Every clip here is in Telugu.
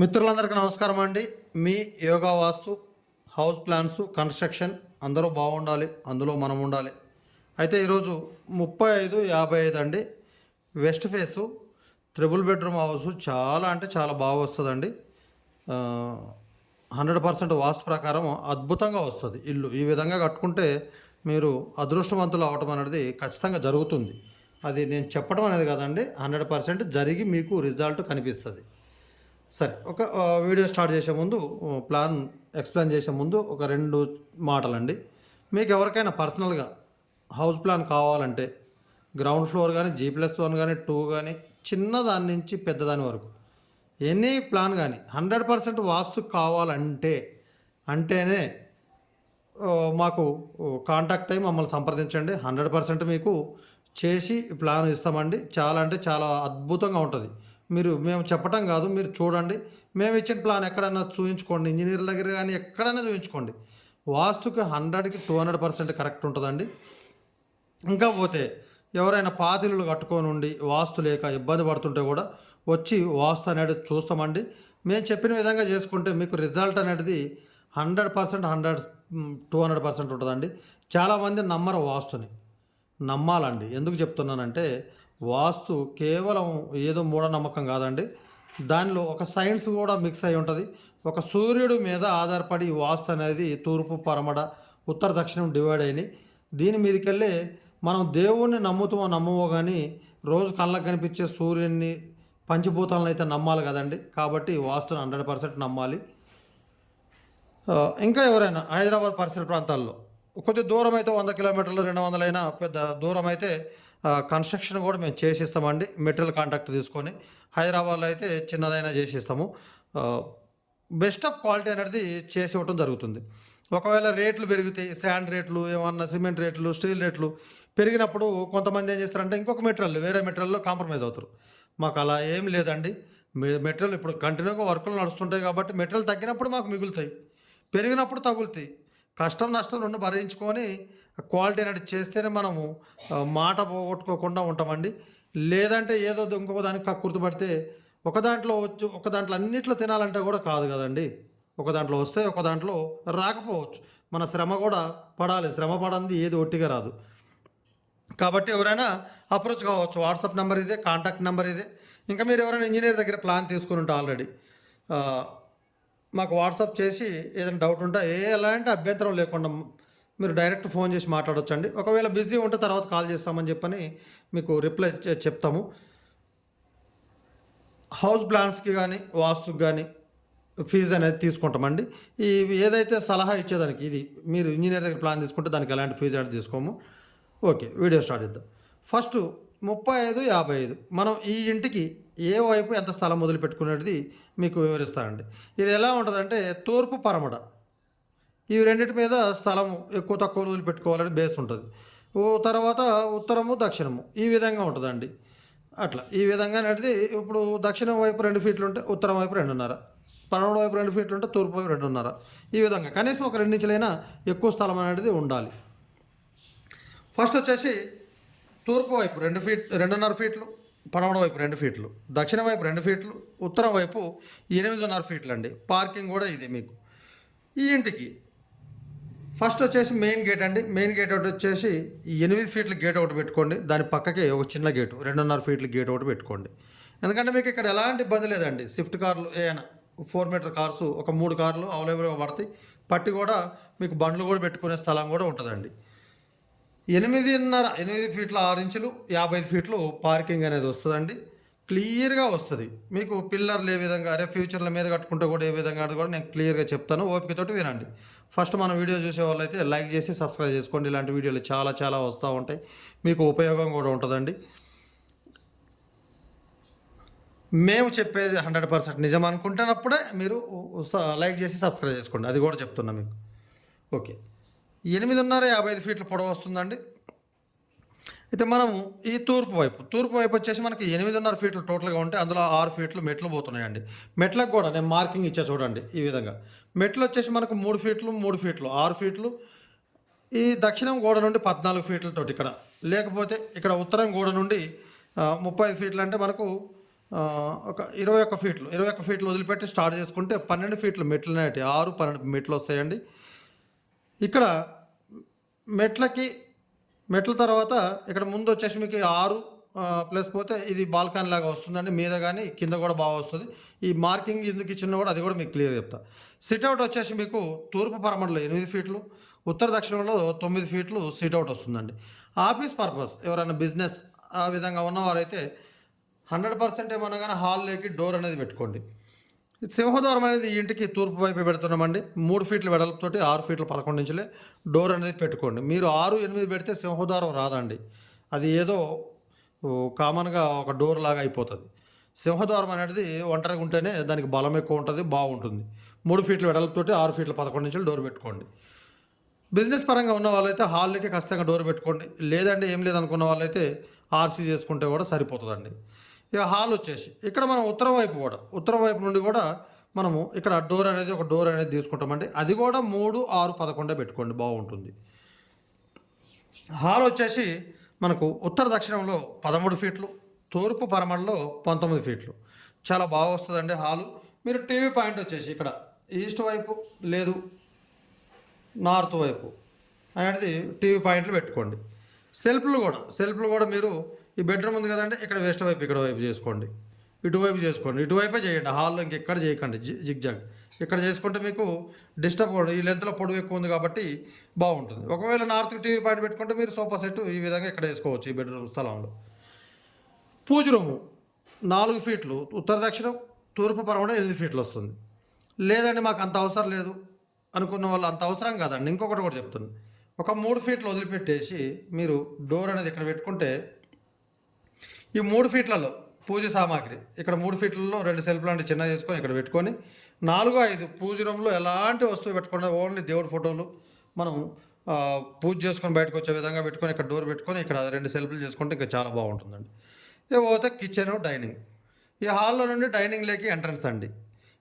మిత్రులందరికీ నమస్కారం అండి. మీ yoga vastu house plans construction అందరూ బాగుండాలి అందులో మనం ఉండాలి. అయితే ఈరోజు ముప్పై ఐదు యాభై ఐదు అండి. West face triple bedroom house చాలా అంటే చాలా బాగా వస్తుందండి. హండ్రెడ్ పర్సెంట్ వాస్తు ప్రకారం అద్భుతంగా వస్తుంది ఇల్లు. ఈ విధంగా కట్టుకుంటే మీరు అదృష్టవంతులు అవటం అనేది ఖచ్చితంగా జరుగుతుంది. అది నేను చెప్పడం అనేది కదండి. హండ్రెడ్ పర్సెంట్ జరిగి మీకు రిజల్ట్ కనిపిస్తుంది. సరే ఒక వీడియో స్టార్ట్ చేసే ముందు ప్లాన్ ఎక్స్ప్లెయిన్ చేసే ముందు ఒక రెండు మాటలండి. మీకు ఎవరికైనా పర్సనల్గా హౌస్ ప్లాన్ కావాలంటే గ్రౌండ్ ఫ్లోర్ కానీ జీ ప్లస్ వన్ కానీ టూ కానీ చిన్న దాని నుంచి పెద్దదాని వరకు ఎనీ ప్లాన్ కానీ హండ్రెడ్ పర్సెంట్ వాస్తు కావాలంటే అంటేనే మాకు కాంటాక్ట్ అయ్యి మమ్మల్ని సంప్రదించండి. హండ్రెడ్ పర్సెంట్ మీకు చేసి ప్లాన్ ఇస్తామండి. చాలా అంటే చాలా అద్భుతంగా ఉంటుంది. మీరు మేము చెప్పటం కాదు మీరు చూడండి. మేము ఇచ్చిన ప్లాన్ ఎక్కడైనా చూపించుకోండి ఇంజనీర్ దగ్గర కానీ ఎక్కడైనా చూపించుకోండి వాస్తుకి హండ్రెడ్కి టూ హండ్రెడ్ పర్సెంట్ కరెక్ట్ ఉంటుందండి. ఇంకా పోతే ఎవరైనా పాతిళ్ళు కట్టుకొని ఉండి వాస్తు లేక ఇబ్బంది పడుతుంటే కూడా వచ్చి వాస్తు అనేది చూస్తామండి. మేము చెప్పిన విధంగా చేసుకుంటే మీకు రిజల్ట్ అనేది hundred percent hundred two hundred percent ఉంటుందండి. చాలామంది నమ్మరు వాస్తుని. నమ్మాలండి. ఎందుకు చెప్తున్నానంటే వాస్తు కేవలం ఏదో మూఢనమ్మకం కాదండి. దానిలో ఒక సైన్స్ కూడా మిక్స్ అయి ఉంటుంది. ఒక సూర్యుడి మీద ఆధారపడి వాస్తు అనేది తూర్పు పరమడ ఉత్తర దక్షిణం డివైడ్ అయినాయి. దీని మీదకెళ్ళే మనం దేవుణ్ణి నమ్ముతామో నమ్మవో కానీ రోజు కళ్ళకు కనిపించే సూర్యుడిని పంచభూతాలను అయితే నమ్మాలి కదండి. కాబట్టి వాస్తుని హండ్రెడ్ పర్సెంట్ నమ్మాలి. ఇంకా ఎవరైనా హైదరాబాద్ పరిసర ప్రాంతాల్లో కొద్ది దూరం అయితే వంద కిలోమీటర్లు రెండు వందలైనా పెద్ద దూరం అయితే కన్స్ట్రక్షన్ కూడా మేము చేసిస్తామండి. మెటీరియల్ కాంట్రాక్ట్ తీసుకొని హైదరాబాద్లో అయితే చిన్నదైనా చేసిస్తాము. బెస్ట్ ఆఫ్ క్వాలిటీ అనేది చేసి ఇవ్వటం జరుగుతుంది. ఒకవేళ రేట్లు పెరుగుతాయి శాండ్ రేట్లు ఏమన్నా సిమెంట్ రేట్లు స్టీల్ రేట్లు పెరిగినప్పుడు కొంతమంది ఏం చేస్తారంటే ఇంకొక మెటీరియల్ వేరే మెటీరియల్లో కాంప్రమైజ్ అవుతారు. మాకు అలా ఏం లేదండి. మెటీరియల్ ఇప్పుడు కంటిన్యూగా వర్కులు నడుస్తుంటాయి కాబట్టి మెటీరియల్ తగ్గినప్పుడు మాకు మిగులుతాయి. పెరిగినప్పుడు తగులుతాయి. కష్టం నష్టం రెండు భరించుకొని క్వాలిటీ అనేది చేస్తేనే మనము మాట పోగొట్టుకోకుండా ఉంటామండి. లేదంటే ఏదో ఇంకొక దానికి కక్కుర్తి ఒక దాంట్లో వచ్చి ఒక దాంట్లో అన్నిట్లో తినాలంటే కూడా కాదు కదండి. ఒక దాంట్లో వస్తే ఒక దాంట్లో రాకపోవచ్చు. మన శ్రమ కూడా పడాలి. శ్రమ పడంది ఏది ఒట్టిగా రాదు. కాబట్టి ఎవరైనా అప్రోచ్ కావచ్చు. వాట్సాప్ నెంబర్ ఇదే కాంటాక్ట్ నెంబర్ ఇదే. ఇంకా మీరు ఎవరైనా ఇంజనీర్ దగ్గర ప్లాన్ తీసుకుని ఉంటే ఆల్రెడీ మాకు వాట్సాప్ చేసి ఏదైనా డౌట్ ఉంటే ఏ ఎలాంటి అభ్యంతరం లేకుండా మీరు డైరెక్ట్ ఫోన్ చేసి మాట్లాడొచ్చండి. ఒకవేళ బిజీ ఉంటే తర్వాత కాల్ చేస్తామని చెప్పని మీకు రిప్లై చెప్తాము. హౌస్ ప్లాన్స్కి కానీ వాస్తుకి కానీ ఫీజు అనేది తీసుకుంటామండి. ఈ ఏదైతే సలహా ఇచ్చేదానికి ఇది మీరు ఇంజనీర్ దగ్గర ప్లాన్ తీసుకుంటే దానికి ఎలాంటి ఫీజు అనేది తీసుకోము. ఓకే వీడియో స్టార్ట్ చేద్దాం. ఫస్ట్ ముప్పై ఐదు యాభై ఐదు మనం ఈ ఇంటికి ఏ వైపు ఎంత స్థలం మొదలు పెట్టుకునేది మీకు వివరిస్తానండి. ఇది ఎలా ఉంటుందంటే తూర్పు పరమడ. ఈ రెండింటి మీద స్థలం ఎక్కువ తక్కువ రోజులు పెట్టుకోవాలని బేస్ ఉంటుంది. ఓ తర్వాత ఉత్తరము దక్షిణము. ఈ విధంగా ఉంటుందండి. అట్లా. ఈ విధంగా అనేది ఇప్పుడు దక్షిణం వైపు రెండు ఫీట్లు ఉంటే ఉత్తరం వైపు రెండున్నర. పడమర వైపు రెండు ఫీట్లు ఉంటే తూర్పు వైపు రెండున్నర. ఈ విధంగా కనీసం ఒక రెండు ఇంచులైనా ఎక్కువ స్థలం అనేది ఉండాలి. ఫస్ట్ వచ్చేసి తూర్పు వైపు రెండు ఫీట్ రెండున్నర ఫీట్లు పడమర వైపు రెండు ఫీట్లు దక్షిణ వైపు రెండు ఫీట్లు ఉత్తరం వైపు ఎనిమిదిన్నర ఫీట్లు అండి పార్కింగ్ కూడా ఇది మీకు. ఈ ఇంటికి ఫస్ట్ వచ్చేసి మెయిన్ గేట్ అండి. మెయిన్ గేట్ ఒకటి వచ్చేసి ఎనిమిది ఫీట్ల గేట్ ఒకటి పెట్టుకోండి. దాని పక్కకే ఒక చిన్న గేటు రెండున్నర ఫీట్ల గేట్ ఒకటి పెట్టుకోండి. ఎందుకంటే మీకు ఇక్కడ ఎలాంటి ఇబ్బంది లేదండి. స్విఫ్ట్ కార్లు ఏమైనా ఫోర్ మీటర్ కార్స్ ఒక మూడు కార్లు అవైలబుల్గా పడతాయి. పట్టి కూడా మీకు బండ్లు కూడా పెట్టుకునే స్థలం కూడా ఉంటుందండి. ఎనిమిదిన్నర ఎనిమిది ఫీట్ల ఆరు ఇంచులు యాభై ఐదు ఫీట్లు పార్కింగ్ అనేది వస్తుందండి. క్లియర్గా వస్తుంది. మీకు పిల్లర్లు ఏ విధంగా అరే ఫ్యూచర్ల మీద కట్టుకుంటే కూడా ఏ విధంగా అది కూడా నేను క్లియర్గా చెప్తాను. ఓపికతోటి వినండి. ఫస్ట్ మన వీడియో చూసే వాళ్ళైతే లైక్ చేసి సబ్స్క్రైబ్ చేసుకోండి. ఇలాంటి వీడియోలు చాలా చాలా వస్తూ ఉంటాయి. మీకు ఉపయోగం కూడా ఉంటుందండి. మేము చెప్పేది హండ్రెడ్ పర్సెంట్ నిజం అనుకుంటున్నప్పుడే మీరు స- లైక్ చేసి సబ్స్క్రైబ్ చేసుకోండి. అది కూడా చెప్తున్నా మీకు. ఓకే. ఎనిమిదిన్నర యాభై ఐదు ఫీట్ల పొడవు వస్తుందండి. అయితే మనము ఈ తూర్పు వైపు తూర్పు వైపు వచ్చేసి మనకి ఎనిమిదిన్నర ఫీట్లు టోటల్గా ఉంటే అందులో ఆరు ఫీట్లు మెట్లు పోతున్నాయండి. మెట్లకు కూడా నేను మార్కింగ్ ఇచ్చా చూడండి ఈ విధంగా. మెట్లు వచ్చేసి మనకు మూడు ఫీట్లు మూడు ఫీట్లు ఆరు ఫీట్లు. ఈ దక్షిణం గోడ నుండి పద్నాలుగు ఫీట్లతోటి ఇక్కడ. లేకపోతే ఇక్కడ ఉత్తరం గోడ నుండి ముప్పై ఐదు ఫీట్లు అంటే మనకు ఒక ఇరవై ఒక్క ఫీట్లు. ఇరవై ఒక్క ఫీట్లు వదిలిపెట్టి స్టార్ట్ చేసుకుంటే పన్నెండు ఫీట్లు మెట్లు అనేవి ఆరు పన్నెండు మెట్లు వస్తాయండి. ఇక్కడ మెట్లకి మెట్ల తర్వాత ఇక్కడ ముందు వచ్చేసి మీకు ఆరు ప్లస్ పోతే ఇది బాల్కనీ లాగా వస్తుందండి. మీద కానీ కింద కూడా బాగా వస్తుంది. ఈ మార్కింగ్ ఎందుకు ఇచ్చిన కూడా అది కూడా మీకు క్లియర్ చెప్తా. సిట్అవుట్ వచ్చేసి మీకు తూర్పు పరమడలో ఎనిమిది ఫీట్లు ఉత్తర దక్షిణంలో తొమ్మిది ఫీట్లు సిట్అవుట్ వస్తుందండి. ఆఫీస్ పర్పస్ ఎవరైనా బిజినెస్ ఆ విధంగా ఉన్నవారైతే హండ్రెడ్ పర్సెంట్ ఏమన్నా కానీ హాల్లోకి డోర్ అనేది పెట్టుకోండి. సింహద్వారం అనేది ఇంటికి తూర్పు వైపు పెడుతున్నామండి. మూడు ఫీట్ల వెడల్పుతోటి ఆరు ఫీట్ల పదకొండు ఇంచులే డోర్ అనేది పెట్టుకోండి. మీరు ఆరు ఎనిమిది పెడితే సింహద్వారం రాదండి. అది ఏదో కామన్గా ఒక డోర్ లాగా అయిపోతుంది. సింహద్వారం అనేది ఒంటరిగా ఉంటేనే దానికి బలం ఎక్కువ ఉంటుంది బాగుంటుంది. మూడు ఫీట్ల వెడల్పుతోటి ఆరు ఫీట్ల పదకొండు ఇంచులు డోర్ పెట్టుకోండి. బిజినెస్ పరంగా ఉన్న వాళ్ళైతే హాల్లోకి ఖచ్చితంగా డోర్ పెట్టుకోండి. లేదంటే ఏం లేదనుకున్న వాళ్ళైతే ఆర్సీ చేసుకుంటే కూడా సరిపోతుందండి. ఇక హాల్ వచ్చేసి ఇక్కడ మనం ఉత్తరం వైపు కూడా ఉత్తరం వైపు నుండి కూడా మనము ఇక్కడ డోర్ అనేది ఒక డోర్ అనేది తీసుకుంటామండి. అది కూడా మూడు ఆరు పదకొండే పెట్టుకోండి బాగుంటుంది. హాల్ వచ్చేసి మనకు ఉత్తర దక్షిణంలో పదమూడు ఫీట్లు తూర్పు పరమడలో పంతొమ్మిది ఫీట్లు. చాలా బాగా వస్తుందండి హాలు. మీరు టీవీ పాయింట్ వచ్చేసి ఇక్కడ ఈస్ట్ వైపు లేదు నార్త్ వైపు అనేది టీవీ పాయింట్లు పెట్టుకోండి. సెల్ఫ్లు కూడా సెల్ఫ్లు కూడా మీరు ఈ బెడ్రూమ్ ఉంది కదంటే ఇక్కడ వెస్ట్ వైపు ఇక్కడ వైపు చేసుకోండి. ఇటువైపు చేసుకోండి. ఇటువైపే చేయండి. హాల్లో ఇంకెక్కడ చేయకండి. జి జిగ్జాగ్ ఇక్కడ చేసుకుంటే మీకు డిస్టర్బ్ కూడా ఈ లెంత్లో పొడవు ఎక్కువ ఉంది కాబట్టి బాగుంటుంది. ఒకవేళ నార్త్ టీవీ పాయింట్ పెట్టుకుంటే మీరు సోఫా సెట్ ఈ విధంగా ఇక్కడ వేసుకోవచ్చు ఈ బెడ్రూమ్ స్థలంలో. పూజ రూము నాలుగు ఫీట్లు. ఉత్తర దక్షిణం తూర్పు పరమడ ఎనిమిది ఫీట్లు వస్తుంది. లేదండి మాకు అంత అవసరం లేదు. అనుకున్న వాళ్ళు అంత అవసరం కాదండి. ఇంకొకటి కూడా చెప్తుంది ఒక మూడు ఫీట్లు వదిలిపెట్టేసి మీరు డోర్ అనేది ఇక్కడ పెట్టుకుంటే ఈ మూడు ఫీట్లలో పూజ సామాగ్రి. ఇక్కడ మూడు ఫీట్లలో రెండు సెల్ఫ్ లాంటి చిన్న చేసుకొని ఇక్కడ పెట్టుకొని నాలుగు ఐదు పూజ రూమ్లో ఎలాంటి వస్తువు పెట్టకుండా ఓన్లీ దేవుడి ఫోటోలు మనం పూజ చేసుకొని బయటకు వచ్చే విధంగా పెట్టుకొని ఇక్కడ డోర్ పెట్టుకొని ఇక్కడ రెండు సెల్ఫ్లు చేసుకుంటే ఇంకా చాలా బాగుంటుందండి. ఇక పోతే కిచెన్ డైనింగ్ ఈ హాల్లో నుండి డైనింగ్ లేకి ఎంట్రన్స్ అండి.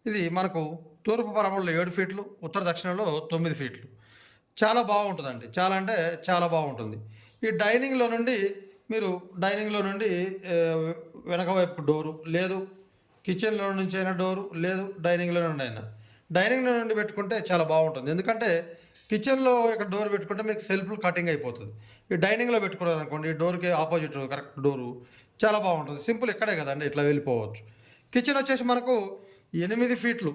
ఇది మనకు తూర్పు పరమలో ఏడు ఫీట్లు ఉత్తర దక్షిణంలో తొమ్మిది ఫీట్లు. చాలా బాగుంటుందండి. చాలా అంటే చాలా బాగుంటుంది. ఈ డైనింగ్లో నుండి మీరు డైనింగ్లో నుండి వెనక వైపు డోరు లేదు కిచెన్లో నుంచి అయినా డోరు లేదు డైనింగ్లో నుండి అయినా. డైనింగ్లో నుండి పెట్టుకుంటే చాలా బాగుంటుంది. ఎందుకంటే కిచెన్లో ఇక్కడ డోర్ పెట్టుకుంటే మీకు సెల్ఫ్లు కటింగ్ అయిపోతుంది. ఈ డైనింగ్లో పెట్టుకున్నారు అనుకోండి ఈ డోర్కి ఆపోజిట్ కరెక్ట్ డోరు చాలా బాగుంటుంది. సింపుల్ ఇక్కడే కదండి ఇట్లా వెళ్ళిపోవచ్చు. కిచెన్ వచ్చేసి మనకు ఎనిమిది ఫీట్లు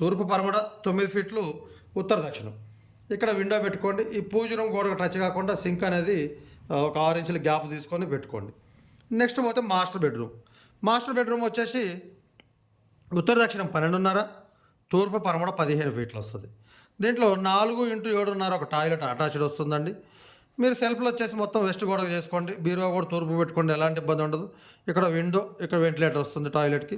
తూర్పు పరమడ తొమ్మిది ఫీట్లు ఉత్తర దక్షిణం. ఇక్కడ విండో పెట్టుకోండి. ఈ పూజ రూమ్ గోడకు టచ్ కాకుండా సింక్ అనేది ఒక ఆరు ఇంచుల గ్యాప్ తీసుకొని పెట్టుకోండి. నెక్స్ట్ పోతే మాస్టర్ బెడ్రూమ్. మాస్టర్ బెడ్రూమ్ వచ్చేసి ఉత్తర దక్షిణం పన్నెండున్నర తూర్పు పరమడ పదిహేను ఫీట్లు వస్తుంది. దీంట్లో నాలుగు ఇంటూ ఏడున్నర ఒక టాయిలెట్ అటాచ్డ్ వస్తుందండి. మీరు సెల్ఫ్లు వచ్చేసి మొత్తం వెస్ట్ గోడ చేసుకోండి. బీరువా కూడా తూర్పు పెట్టుకోండి ఎలాంటి ఇబ్బంది ఉండదు. ఇక్కడ విండో ఇక్కడ వెంటిలేటర్ వస్తుంది టాయిలెట్కి.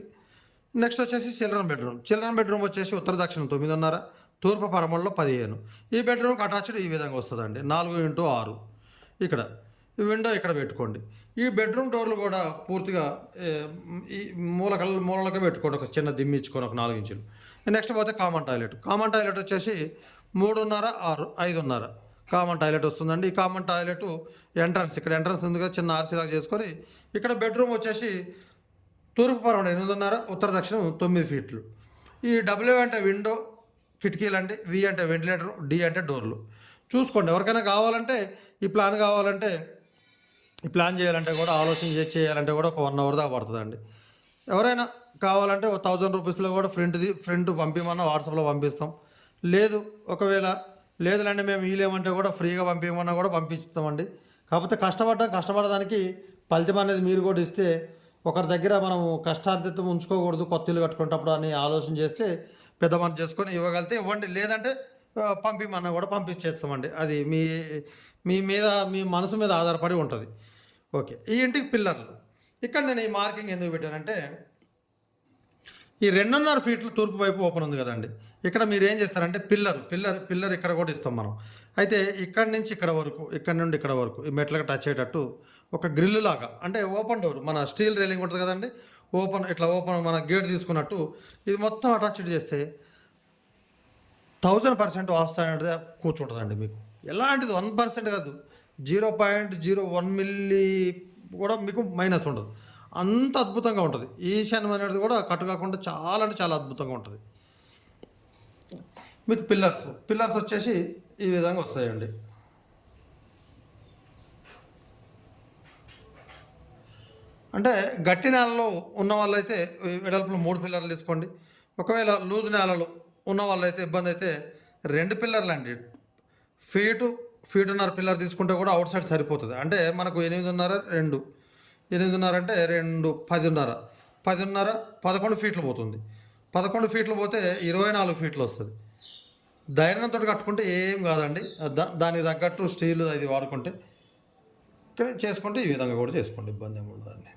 నెక్స్ట్ వచ్చేసి చిల్డ్రన్ బెడ్రూమ్. చిల్డ్రన్ బెడ్రూమ్ వచ్చేసి ఉత్తర దక్షిణం తొమ్మిదిన్నర తూర్పు పరమల్లో పదిహేను. ఈ బెడ్రూమ్కి అటాచ్డ్ ఈ విధంగా వస్తుందండి. నాలుగు ఇంటూ ఆరు. ఇక్కడ విండో ఇక్కడ పెట్టుకోండి. ఈ బెడ్రూమ్ డోర్లు కూడా పూర్తిగా ఈ మూలక మూలలకే పెట్టుకోండి. ఒక చిన్న దిమ్మి ఇచ్చుకొని ఒక నాలుగు ఇంచులు. నెక్స్ట్ పోతే కామన్ టాయిలెట్ కామన్ టాయిలెట్ వచ్చేసి మూడున్నర ఆరు ఐదున్నర కామన్ టాయిలెట్ వస్తుందండి. ఈ కామన్ టాయిలెట్ ఎంట్రన్స్ ఇక్కడ ఎంట్రన్స్ ఉంది కదా చిన్న ఆర్సీ లాగా చేసుకొని ఇక్కడ బెడ్రూమ్ వచ్చేసి తూర్పు పరమణ ఎనిమిదిన్నర ఉత్తర దక్షిణం తొమ్మిది ఫీట్లు ఈ డబ్ల్యూ అంటే విండో కిటికీలు అంటే వి అంటే వెంటిలేటర్ డి అంటే డోర్లు చూసుకోండి. ఎవరికైనా కావాలంటే ఈ ప్లాన్ కావాలంటే ఈ ప్లాన్ చేయాలంటే కూడా ఆలోచన చేసి చేయాలంటే కూడా ఒక వన్ అవర్ దాకా పడుతుందండి. ఎవరైనా కావాలంటే ఒక థౌజండ్ రూపీస్లో కూడా ఫ్రంట్ది ఫ్రంట్ పంపించమన్నా వాట్సాప్లో పంపిస్తాం. లేదు ఒకవేళ లేదులంటే మేము వీలేమంటే కూడా ఫ్రీగా పంపించమన్నా కూడా పంపిస్తామండి. కాకపోతే కష్టపడ్డా కష్టపడడానికి ఫలితం అనేది మీరు కూడా ఇస్తే ఒకరి దగ్గర మనం కష్టార్జితం ఉంచుకోకూడదు కొత్త ఇల్లు కట్టుకునేటప్పుడు అని ఆలోచన చేస్తే పెద్ద మనం చేసుకొని ఇవ్వగలిగితే ఇవ్వండి. లేదంటే పంపిమన్నా కూడా పంపించేస్తామండి. అది మీ మీ మీద మీ మనసు మీద ఆధారపడి ఉంటుంది. ఓకే. ఈ ఇంటికి పిల్లర్లు. ఇక్కడ నేను ఈ మార్కింగ్ ఎందుకు పెట్టానంటే ఈ రెండున్నర ఫీట్లు తూర్పు వైపు ఓపెన్ ఉంది కదండి. ఇక్కడ మీరు ఏం చేస్తారంటే పిల్లర్ పిల్లర్ పిల్లర్ ఇక్కడ కూడా ఇస్తాం మనం. అయితే ఇక్కడ నుంచి ఇక్కడ వరకు ఇక్కడ నుండి ఇక్కడ వరకు ఈ మెట్లకు టచ్ అయ్యేటట్టు ఒక గ్రిల్ లాగా అంటే ఓపెన్ డోర్ మన స్టీల్ రైలింగ్ ఉంటుంది కదండి. ఓపెన్ ఇట్లా ఓపెన్ మన గేట్ తీసుకున్నట్టు ఇది మొత్తం అటాచ్డ్ చేస్తే థౌజండ్ పర్సెంట్ వాస్తవ కూర్చుంటుందండి మీకు. ఎలాంటిది వన్ పర్సెంట్ కాదు. Zero point zero one milli కూడా మీకు మైనస్ ఉండదు. అంత అద్భుతంగా ఉంటుంది. ఈశాన్యం అనేది కూడా కట్టు కాకుండా చాలా అంటే చాలా అద్భుతంగా ఉంటుంది. మీకు పిల్లర్స్ పిల్లర్స్ వచ్చేసి ఈ విధంగా వస్తాయండి. అంటే గట్టి నేలలో ఉన్న వాళ్ళైతే వెడల్పులో మూడు పిల్లర్లు తీసుకోండి. ఒకవేళ లూజ్ నేలలో ఉన్న వాళ్ళైతే ఇబ్బంది అయితే రెండు పిల్లర్లు అండి ఫీటు ఫీటున్నర పిల్లర్ తీసుకుంటే కూడా అవుట్ సైడ్ సరిపోతుంది. అంటే మనకు ఎనిమిదిన్నర రెండు. ఎనిమిదిన్నర అంటే రెండు పదిన్నర. పదిన్నర పదకొండు ఫీట్లు పోతుంది. పదకొండు ఫీట్లు పోతే ఇరవై నాలుగు ఫీట్లు వస్తుంది. ధైర్యంతో కట్టుకుంటే ఏం కాదండి. దా దానికి తగ్గట్టు స్టీల్ అది వాడుకుంటే కానీ చేసుకుంటే ఈ విధంగా కూడా చేసుకోండి ఇబ్బంది ఏమి ఉండదండి.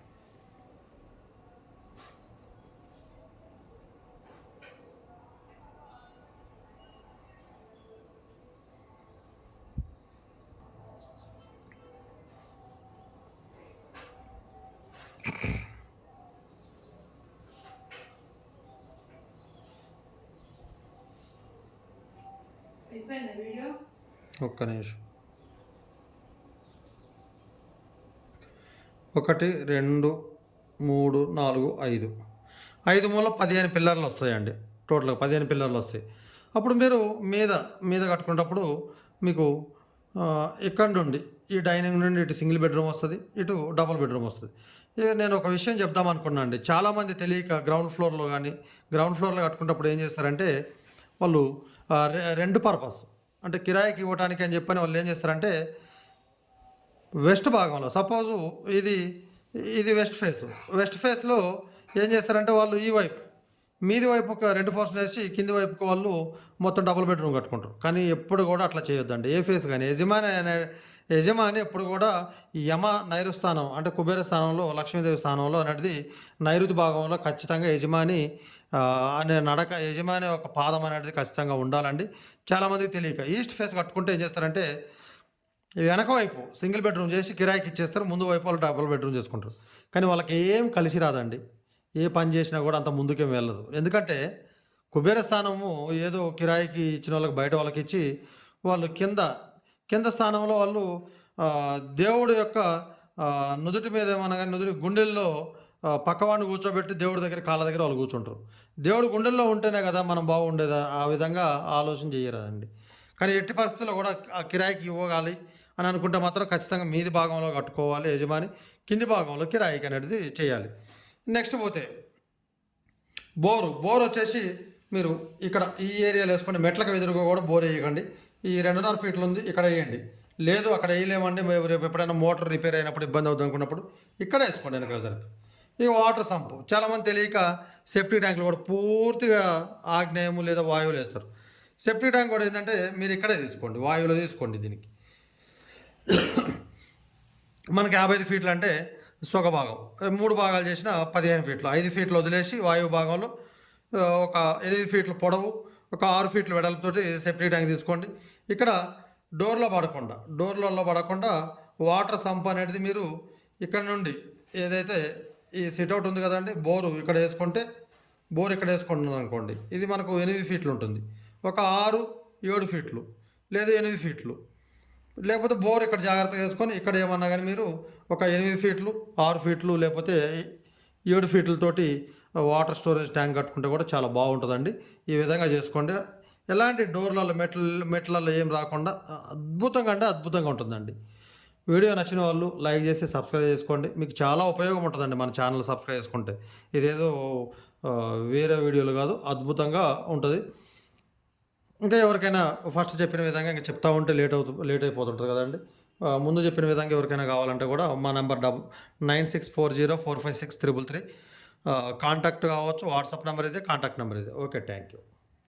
ఒక్క నిమిషం. ఒకటి రెండు మూడు నాలుగు ఐదు. ఐదు మూల పదిహేను పిల్లర్లు వస్తాయండి. టోటల్గా పదిహేను పిల్లర్లు వస్తాయి. అప్పుడు మీరు మీద మీద కట్టుకునేటప్పుడు మీకు ఇక్కడ నుండి ఈ డైనింగ్ నుండి ఇటు సింగిల్ బెడ్రూమ్ వస్తుంది ఇటు డబుల్ బెడ్రూమ్ వస్తుంది. ఇక నేను ఒక విషయం చెప్దాం అనుకున్నాను అండి. చాలామంది తెలియక గ్రౌండ్ ఫ్లోర్లో కానీ గ్రౌండ్ ఫ్లోర్లో కట్టుకున్నప్పుడు ఏం చేస్తారంటే వాళ్ళు రెండు పర్పస్ అంటే కిరాయికి ఇవ్వడానికి అని చెప్పని వాళ్ళు ఏం చేస్తారంటే వెస్ట్ భాగంలో సపోజు ఇది ఇది వెస్ట్ ఫేస్ వెస్ట్ ఫేస్లో ఏం చేస్తారంటే వాళ్ళు ఈ వైపు మీది వైపు ఒక రెండు ఫోర్స్ వేసి కింది వైపుకి వాళ్ళు మొత్తం డబుల్ బెడ్రూమ్ కట్టుకుంటారు. కానీ ఎప్పుడు కూడా అట్లా చేయొద్దండి. ఏ ఫేస్ కానీ యజమాని అనే యజమాని ఎప్పుడు కూడా ఈ యమ నైరు స్థానం అంటే కుబేర స్థానంలో లక్ష్మీదేవి స్థానంలో అనేది నైరుతి భాగంలో ఖచ్చితంగా యజమాని అనే నడక యజమాని ఒక పాదం అనేది ఖచ్చితంగా ఉండాలండి. చాలామందికి తెలియక ఈస్ట్ ఫేస్ కట్టుకుంటే ఏం చేస్తారంటే ఈ వెనక వైపు సింగిల్ బెడ్రూమ్ చేసి కిరాయికి ఇచ్చేస్తారు ముందు వైపు వాళ్ళు డబుల్ బెడ్రూమ్ చేసుకుంటారు. కానీ వాళ్ళకి ఏం కలిసి రాదండి. ఏ పని చేసినా కూడా అంత ముందుకేం వెళ్ళదు. ఎందుకంటే కుబేర స్థానము ఏదో కిరాయికి ఇచ్చిన వాళ్ళకి బయట వాళ్ళకి ఇచ్చి వాళ్ళు కింద కింద స్థానంలో వాళ్ళు దేవుడు యొక్క నుదుటి మీద ఏమన్నా కానీ నుదుటి గుండెల్లో పక్కవాడిని కూర్చోబెట్టి దేవుడి దగ్గర కాళ్ళ దగ్గర వాళ్ళు కూర్చుంటారు. దేవుడు గుండెల్లో ఉంటేనే కదా మనం బాగుండేదా ఆ విధంగా ఆలోచన చేయరాదండి కానీ ఎట్టి పరిస్థితుల్లో కూడా ఆ కిరాయికి ఇవ్వగాలి అని అనుకుంటే మాత్రం ఖచ్చితంగా మీది భాగంలో కట్టుకోవాలి యజమాని కింది భాగంలో కిరాయికి అనేది చేయాలి. నెక్స్ట్ పోతే బోరు. బోర్ వచ్చేసి మీరు ఇక్కడ ఈ ఏరియాలో వేసుకోండి మెట్లకు ఎదురుగా కూడా బోర్ వేయకండి. ఈ రెండున్నర ఫీట్లు ఉంది ఇక్కడ వేయండి. లేదు అక్కడ వేయలేమండి మేము రేపు ఎప్పుడైనా మోటార్ రిపేర్ అయినప్పుడు ఇబ్బంది అవుతుంది అనుకున్నప్పుడు ఇక్కడ వేసుకోండి వెనక జరిపి ఈ వాటర్ సంపు చాలామంది తెలియక సెఫ్టీ ట్యాంకులు కూడా పూర్తిగా ఆగ్నేయము లేదా వాయువులు వేస్తారు. సెఫ్టీ ట్యాంక్ కూడా ఏంటంటే మీరు ఇక్కడే తీసుకోండి వాయువులో తీసుకోండి దీనికి. మనకి యాభై ఐదు ఫీట్లు అంటే సొగ భాగం మూడు భాగాలు చేసిన పదిహేను ఫీట్లు. ఐదు ఫీట్లు వదిలేసి వాయువు భాగంలో ఒక ఎనిమిది ఫీట్లు పొడవు ఒక ఆరు ఫీట్లు వెడల్పుతోటి సెఫ్టీ ట్యాంక్ తీసుకోండి. ఇక్కడ డోర్లో పడకుండా డోర్లలో పడకుండా వాటర్ సంప్ అనేది మీరు ఇక్కడ నుండి ఏదైతే ఈ సిట్అవుట్ ఉంది కదండి బోరు ఇక్కడ వేసుకుంటే బోర్ ఇక్కడ వేసుకుంటున్నాను అనుకోండి ఇది మనకు ఎనిమిది ఫీట్లు ఉంటుంది. ఒక ఆరు ఏడు ఫీట్లు లేదా ఎనిమిది ఫీట్లు. లేకపోతే బోర్ ఇక్కడ జాగ్రత్తగా వేసుకొని ఇక్కడ ఏమన్నా కానీ మీరు ఒక ఎనిమిది ఫీట్లు ఆరు ఫీట్లు లేకపోతే ఏడు ఫీట్లతోటి వాటర్ స్టోరేజ్ ట్యాంక్ కట్టుకుంటే కూడా చాలా బాగుంటుందండి. ఈ విధంగా చేసుకోండి. ఎలాంటి డోర్లలో మెట్ల మెట్లలో ఏం రాకుండా అద్భుతంగా అంటే అద్భుతంగా ఉంటుందండి. వీడియో నచ్చిన వాళ్ళు లైక్ చేసి సబ్స్క్రైబ్ చేసుకోండి. మీకు చాలా ఉపయోగం ఉంటుందండి మన ఛానల్ సబ్స్క్రైబ్ చేసుకుంటే. ఇదేదో వేరే వీడియోలు కాదు అద్భుతంగా ఉంటుంది. ఇంకా ఎవరికైనా ఫస్ట్ చెప్పిన విధంగా ఇంకా చెప్తా ఉంటే లేట్ అవుతు లేట్ అయిపోతుంటుంది కదండి. ముందు చెప్పిన విధంగా ఎవరికైనా కావాలంటే కూడా మా number double nine six four zero four five six triple three. Contact కావచ్చు వాట్సాప్ నెంబర్ ఇదే కాంటాక్ట్ నెంబర్ ఇదే. Okay thank you.